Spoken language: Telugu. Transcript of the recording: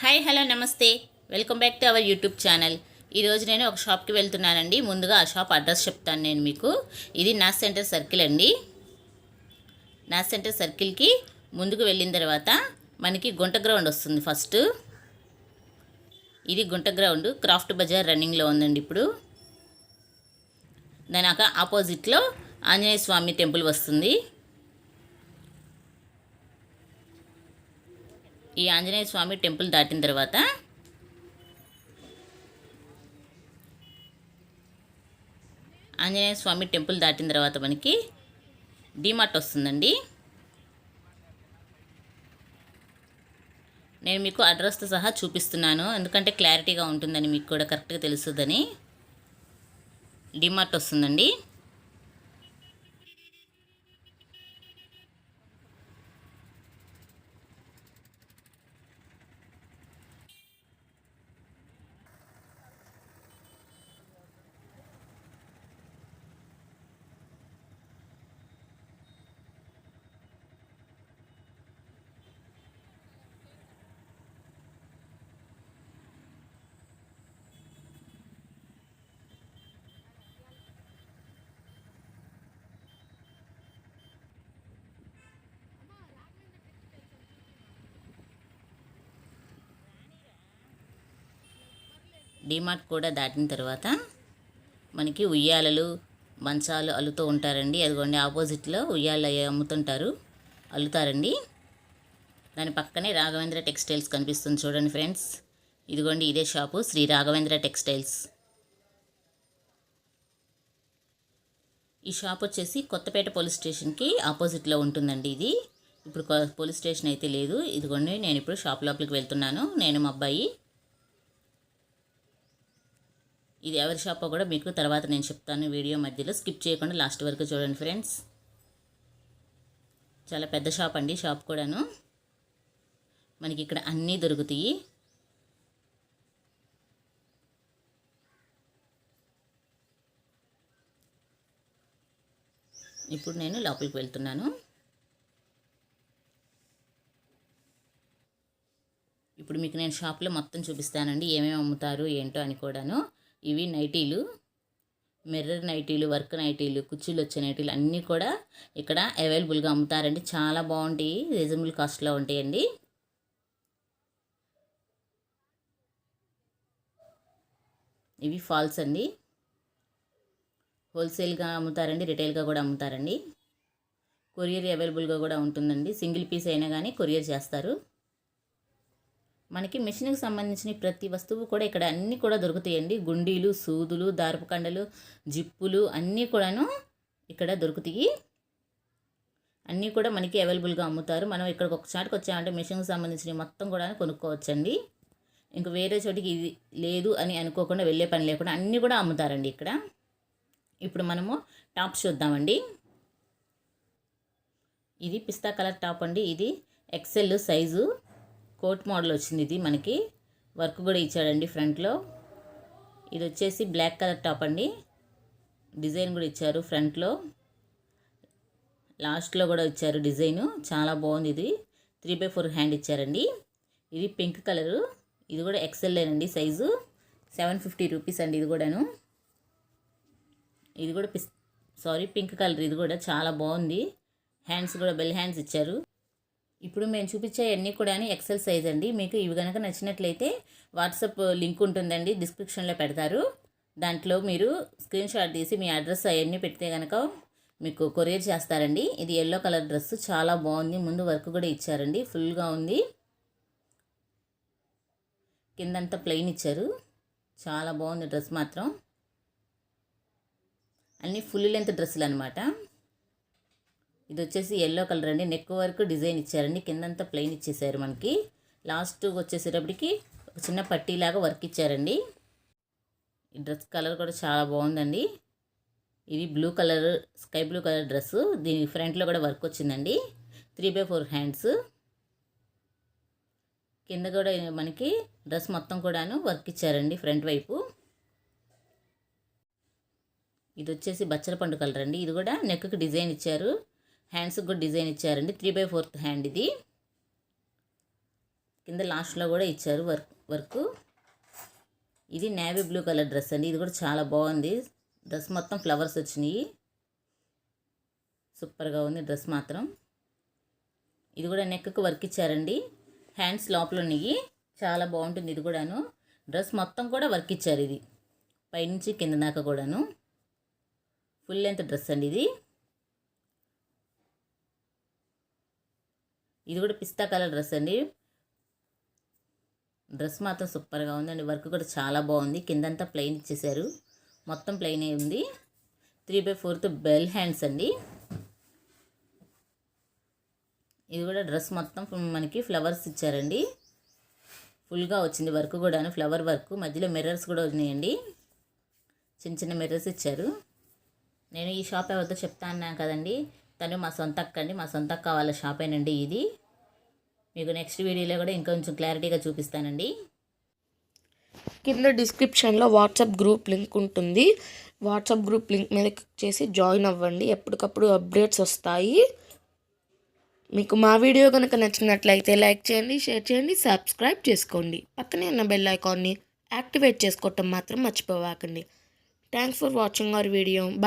హాయ్ హలో నమస్తే. Welcome back to our YouTube channel. ఈరోజు నేను ఒక షాప్కి వెళ్తున్నానండి. ముందుగా ఆ షాప్ అడ్రస్ చెప్తాను నేను మీకు. ఇది నా సెంటర్ సర్కిల్ అండి. నా సెంటర్ సర్కిల్కి ముందుకు వెళ్ళిన తర్వాత మనకి గుంట గ్రౌండ్ వస్తుంది ఫస్ట్. ఇది గుంట గ్రౌండ్. క్రాఫ్ట్ బజార్ రన్నింగ్లో ఉందండి ఇప్పుడు. దాని ఆపోజిట్లో ఆంజనేయ స్వామి టెంపుల్ వస్తుంది. ఈ ఆంజనేయ స్వామి టెంపుల్ దాటిన తర్వాత ఆంజనేయ స్వామి టెంపుల్ దాటిన తర్వాత మనకి డిమార్ట్ వస్తుందండి. నేను మీకు అడ్రస్తో సహా చూపిస్తున్నాను. ఎందుకంటే క్లారిటీగా ఉంటుందని మీకు కూడా కరెక్ట్గా తెలుస్తుందని డిమార్ట్ వస్తుందండి. డిమార్ట్ కూడా దాటిన తర్వాత మనకి ఉయ్యాలలు మంచాలు అల్లుతూ ఉంటారండి. అదిగోండి ఆపోజిట్లో ఉయ్యాలు అవి అమ్ముతుంటారు. అల్లుతారండి. దాని పక్కనే రాఘవేంద్ర టెక్స్టైల్స్ కనిపిస్తుంది చూడండి ఫ్రెండ్స్. ఇదిగోండి ఇదే షాపు. శ్రీ రాఘవేంద్ర టెక్స్టైల్స్. ఈ షాప్ వచ్చేసి కొత్తపేట పోలీస్ స్టేషన్కి ఆపోజిట్లో ఉంటుందండి ఇది. ఇప్పుడు పోలీస్ స్టేషన్ అయితే లేదు. ఇదిగోండి నేను ఇప్పుడు షాప్ లోపలికి వెళ్తున్నాను. నేను మా అబ్బాయి. ఇది ఎవరి షాపో కూడా మీకు తర్వాత నేను చెప్తాను. వీడియో మధ్యలో స్కిప్ చేయకుండా లాస్ట్ వరకు చూడండి ఫ్రెండ్స్ చాలా పెద్ద షాప్ అండి. షాప్ కూడాను మనకి ఇక్కడ అన్నీ దొరుకుతాయి. ఇప్పుడు నేను లోపలికి వెళ్తున్నాను. ఇప్పుడు మీకు నేను షాప్లో మొత్తం చూపిస్తానండి. ఏమేమి అమ్ముతారు ఏంటో అని కూడాను. ఇవి నైటీలు మిర్రర్ నైటీలు వర్క్ నైటీలు కుర్చీలు వచ్చే నైటీలు అన్నీ కూడా ఇక్కడ అవైలబుల్గా అమ్ముతారండి. చాలా బాగుంటాయి రీజనబుల్ కాస్ట్లో ఉంటాయండి. ఇవి ఫాల్స్ అండి. హోల్సేల్గా అమ్ముతారండి రిటైల్గా కూడా అమ్ముతారండి. కొరియర్ అవైలబుల్గా కూడా ఉంటుందండి. సింగిల్ పీస్ అయినా కానీ కొరియర్ చేస్తారు. మనకి మిషన్కి సంబంధించిన ప్రతి వస్తువు కూడా ఇక్కడ అన్నీ కూడా దొరుకుతాయండి. గుండీలు సూదులు దారపు కండలు జిప్పులు అన్నీ కూడాను ఇక్కడ దొరుకుతాయి. అన్నీ కూడా మనకి అవైలబుల్గా అమ్ముతారు. మనం ఇక్కడికి ఒక చాటుకు వచ్చామంటే మిషన్కి సంబంధించినవి మొత్తం కూడా కొనుక్కోవచ్చండి. ఇంక వేరే చోటికి ఇది లేదు అని అనుకోకుండా వెళ్ళే పని లేకుండా అన్నీ కూడా అమ్ముతారండి ఇక్కడ. ఇప్పుడు మనము టాప్స్ చూద్దామండి. ఇది పిస్తా కలర్ టాప్ అండి. ఇది ఎక్సెల్ సైజు. కోట్ మోడల్ వచ్చింది ఇది మనకి. వర్క్ కూడా ఇచ్చాడండి ఫ్రంట్లో ఇది వచ్చేసి బ్లాక్ కలర్ టాప్ అండి. డిజైన్ కూడా ఇచ్చారు ఫ్రంట్లో లాస్ట్లో కూడా ఇచ్చారు డిజైను. చాలా బాగుంది ఇది. త్రీ బై ఫోర్ హ్యాండ్ ఇచ్చారండి. ఇది పింక్ కలరు. ఇది కూడా ఎక్సెల్లేనండి సైజు. సెవెన్ ఫిఫ్టీ రూపీస్ అండి ఇది కూడాను. ఇది కూడా పిస్ సారీ పింక్ కలర్ ఇది కూడా చాలా బాగుంది. హ్యాండ్స్ కూడా బెల్ హ్యాండ్స్ ఇచ్చారు. ఇప్పుడు మేము చూపించే అన్నీ కూడా ఎక్సెల్ సైజ్ అండి. మీకు ఇవి కనుక నచ్చినట్లయితే వాట్సాప్ లింక్ ఉంటుందండి. డిస్క్రిప్షన్లో పెడతారు. దాంట్లో మీరు స్క్రీన్ షాట్ తీసి మీ అడ్రస్ అవన్నీ పెడితే కనుక మీకు కొరియర్ చేస్తారండి. ఇది ఎల్లో కలర్ డ్రెస్ చాలా బాగుంది. ముందు వర్క్ కూడా ఇచ్చారండి. ఫుల్గా ఉంది. కిందంతా ప్లెయిన్ ఇచ్చారు. చాలా బాగుంది డ్రెస్ మాత్రం. అన్నీ ఫుల్ లెంత్ డ్రెస్సులు అనమాట ఇది వచ్చేసి ఎల్లో కలర్ అండి. నెక్ వరకు డిజైన్ ఇచ్చారండి. కిందంతా ప్లెయిన్ ఇచ్చేసారు మనకి. లాస్ట్ వచ్చేసేటప్పటికి ఒక చిన్న పట్టీలాగా వర్క్ ఇచ్చారండి. ఈ డ్రెస్ కలర్ కూడా చాలా బాగుందండి. ఇది blue colour sky blue colour dress దీని ఫ్రంట్లో కూడా వర్క్ వచ్చిందండి. త్రీ బై ఫోర్ హ్యాండ్స్ కింద కూడా మనకి డ్రెస్ మొత్తం కూడాను వర్క్ ఇచ్చారండి ఫ్రంట్ వైపు. ఇది వచ్చేసి బచ్చల పండు కలర్ అండి. ఇది కూడా నెక్కి డిజైన్ ఇచ్చారు. హ్యాండ్స్కి కూడా డిజైన్ ఇచ్చారండి. త్రీ బై ఫోర్త్ హ్యాండ్ ఇది. కింద లాస్ట్లో కూడా ఇచ్చారు వర్క్ వర్క్. ఇది నేవీ బ్లూ కలర్ డ్రెస్ అండి. ఇది కూడా చాలా బాగుంది. డ్రెస్ మొత్తం ఫ్లవర్స్ వచ్చినాయి. సూపర్గా ఉంది డ్రెస్ మాత్రం. ఇది కూడా నెక్కు వర్క్ ఇచ్చారండి. హ్యాండ్స్ లోపల ఉన్నాయి. చాలా బాగుంటుంది ఇది కూడాను. డ్రెస్ మొత్తం కూడా వర్క్ ఇచ్చారు ఇది. పైనుంచి కింద దాకా కూడాను. ఫుల్ లెంత్ డ్రెస్ అండి ఇది. ఇది కూడా పిస్తా కలర్ డ్రెస్ అండి. డ్రెస్ మాత్రం సూపర్గా ఉందండి. వర్క్ కూడా చాలా బాగుంది. కిందంతా ప్లెయిన్ ఇచ్చేసారు. మొత్తం ప్లెయిన్ అయి ఉంది. Three by fourth bell hands అండి. ఇది కూడా డ్రెస్ మొత్తం మనకి ఫ్లవర్స్ ఇచ్చారండి. ఫుల్గా వచ్చింది వర్క్ కూడాను. Flower work. మధ్యలో మిర్రర్స్ కూడా ఉన్నాయండి. చిన్న చిన్న మిర్రర్స్ ఇచ్చారు. నేను ఈ షాప్ ఎవరితో చెప్తా అన్నాను కదండి. తను మా సొంత అక్క అండి మా సొంత అక్క వాళ్ళ షాపేనండి ఇది. మీకు నెక్స్ట్ వీడియోలో కూడా ఇంకొంచెం క్లారిటీగా చూపిస్తానండి. కింద డిస్క్రిప్షన్లో వాట్సాప్ గ్రూప్ లింక్ ఉంటుంది. వాట్సాప్ గ్రూప్ లింక్ మీద క్లిక్ చేసి జాయిన్ అవ్వండి. ఎప్పటికప్పుడు అప్డేట్స్ వస్తాయి. మీకు మా వీడియో కనుక నచ్చినట్లయితే లైక్ చేయండి షేర్ చేయండి సబ్స్క్రైబ్ చేసుకోండి. పక్కనే ఉన్న బెల్ ఐకాన్ని యాక్టివేట్ చేసుకోవటం మాత్రం మర్చిపోవాకండి. Thanks for watching our video